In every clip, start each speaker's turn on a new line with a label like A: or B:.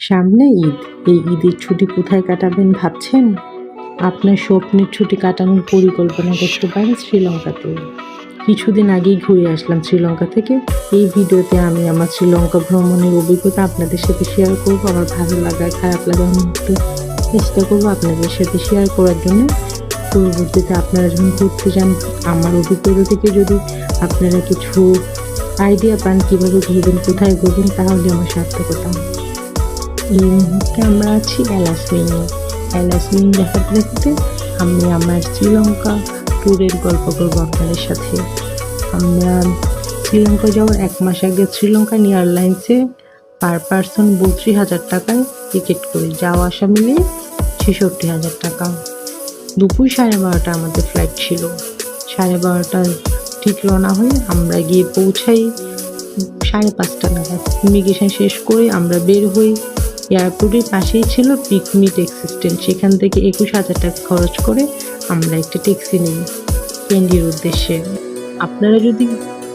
A: সামনে ঈদ। এই ঈদের ছুটি কোথায় কাটাবেন ভাবছেন? আপনার স্বপ্নের ছুটি কাটানোর পরিকল্পনা করতে পারেন শ্রীলঙ্কাতে। কিছুদিন আগেই ঘুরে আসলাম শ্রীলঙ্কা থেকে। এই ভিডিওতে আমি আমার শ্রীলঙ্কা ভ্রমণের অভিজ্ঞতা আপনাদের সাথে শেয়ার করব। আমার ভালো লাগা খারাপ লাগা একটু চেষ্টা করব আপনাদের সাথে শেয়ার করার জন্য। পরবর্তীতে আপনারা যখন ঘুরতে যান, আমার অভিজ্ঞতা থেকে যদি আপনারা কিছু আইডিয়া পান কীভাবে ঘুরবেন, কোথায় ঘুরবেন, তাহলে আমার সার্থকতা। এই মুহূর্তে আমরা আছি অ্যালাসমিনে অ্যালাসমিন দেখাতে দেখতে আমি আমার শ্রীলঙ্কা ট্যুরের গল্প করব আপনাদের সাথে। আমরা শ্রীলঙ্কা যাওয়ার এক মাস আগে শ্রীলঙ্কান এয়ারলাইন্সে পার পার্সন বত্রিশ হাজার টাকায় টিকিট করে। যাওয়া আসা মিলিয়ে ছেষট্টি হাজার টাকা। দুপুর সাড়ে বারোটা আমাদের ফ্লাইট ছিল। সাড়ে বারোটায় ঠিক রওনা হয়ে আমরা গিয়ে পৌঁছাই। সাড়ে পাঁচটা নাগাদ। ইমিগ্রেশন শেষ করে আমরা বের হই। এয়ারপোর্টের পাশেই ছিল পিকনিক স্ট্যান্ড সেখান থেকে একুশ হাজার টাকা খরচ করে আমরা একটি ট্যাক্সি নিই। ক্যান্ডির উদ্দেশ্যে। আপনারা যদি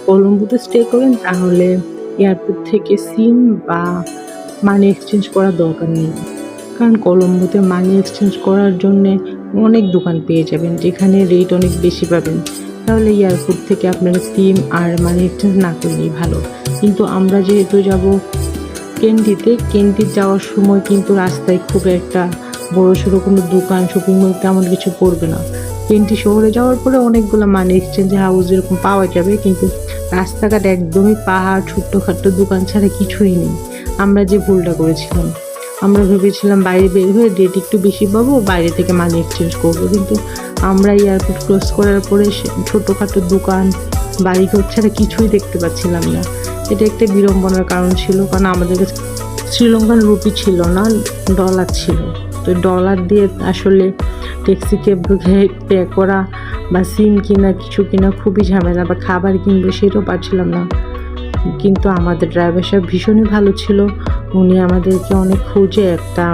A: কলম্বোতে স্টে করেন, তাহলে এয়ারপোর্ট থেকে সিম বা মানি এক্সচেঞ্জ করার দরকার নেই। কারণ কলম্বোতে মানি এক্সচেঞ্জ করার জন্যে অনেক দোকান পেয়ে যাবেন, যেখানে রেট অনেক বেশি পাবেন। তাহলে এয়ারপোর্ট থেকে আপনারা সিম আর মানি এক্সচেঞ্জ না করলেই ভালো। কিন্তু আমরা যেহেতু যাব কেন্ডিতে ক্যান্ডি যাওয়ার সময় কিন্তু রাস্তায় খুব একটা বড় সড়ো কোনো দোকান শপিং মল তেমন কিছু পড়বে না। ক্যান্ডি শহরে যাওয়ার পরে অনেকগুলো মানি এক্সচেঞ্জ হাউস এরকম পাওয়া যাবে, কিন্তু রাস্তাঘাট একদমই পাহাড় ছোট্টখাট্ট দোকান ছাড়া কিছুই নেই। আমরা যে ভুলটা করেছিলাম। আমরা ভেবেছিলাম বাইরে বের হয়ে ডেট একটু বেশি পাবো, বাইরে থেকে মানি এক্সচেঞ্জ করব। কিন্তু আমরা এয়ারপোর্ট ক্রস করার পরে ছোটখাটো দোকান, বাড়িঘর ছাড়া কিছুই দেখতে পাচ্ছিলাম না। এটা একটা বিড়ম্বনার কারণ ছিল, কারণ আমাদের কাছে শ্রীলঙ্কান রুপি ছিল না ডলার ছিল। তো ডলার দিয়ে আসলে ট্যাক্সি ক্যাব পে করা বা সিম কিনা, কিছু কিনা খুবই ঝামেলা বা খাবার কিনবো সেটাও পারছিলাম না। কিন্তু আমাদের ড্রাইভার সাহেব ভীষণই ভালো ছিল। উনি আমাদেরকে অনেক খুঁজে একটা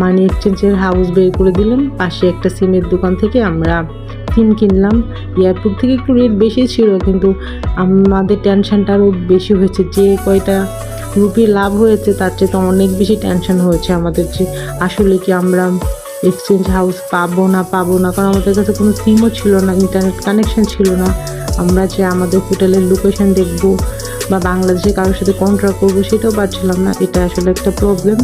A: মানি এক্সচেঞ্জের হাউস বের করে দিলেন। পাশে একটা সিমের দোকান থেকে আমরা সিম কিনলাম। এয়ারপোর্ট থেকে একটু রেট বেশি ছিল, কিন্তু আমাদের টেনশনটা আরও বেশি হয়েছে। যে কয়টা রুপি লাভ হয়েছে, তার চেয়ে তো অনেক বেশি টেনশন হয়েছে আমাদের যে আসলে কি আমরা এক্সচেঞ্জ হাউস পাবো না পাবো না। কারণ আমাদের কাছে কোনো সিমও ছিল না ইন্টারনেট কানেকশন ছিল না। আমরা যে আমাদের হোটেলের লোকেশন দেখব বা বাংলাদেশে কারোর সাথে কন্ট্রাক্ট করব সেটাও পারছিলাম না। এটা আসলে একটা প্রবলেম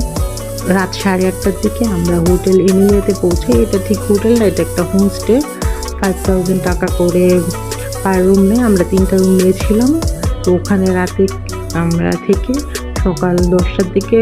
A: রাত সাড়ে আটটার দিকে আমরা হোটেল ইন্ডিয়াতে পৌঁছে, এটা ঠিক হোটেল না, এটা একটা হোমস্টে ফাইভ থাউজেন্ড টাকা করে পার রুম নেয় আমরা তিনটা রুম নিয়েছিলাম। তো ওখানে রাতে আমরা থেকে সকাল দশটার দিকে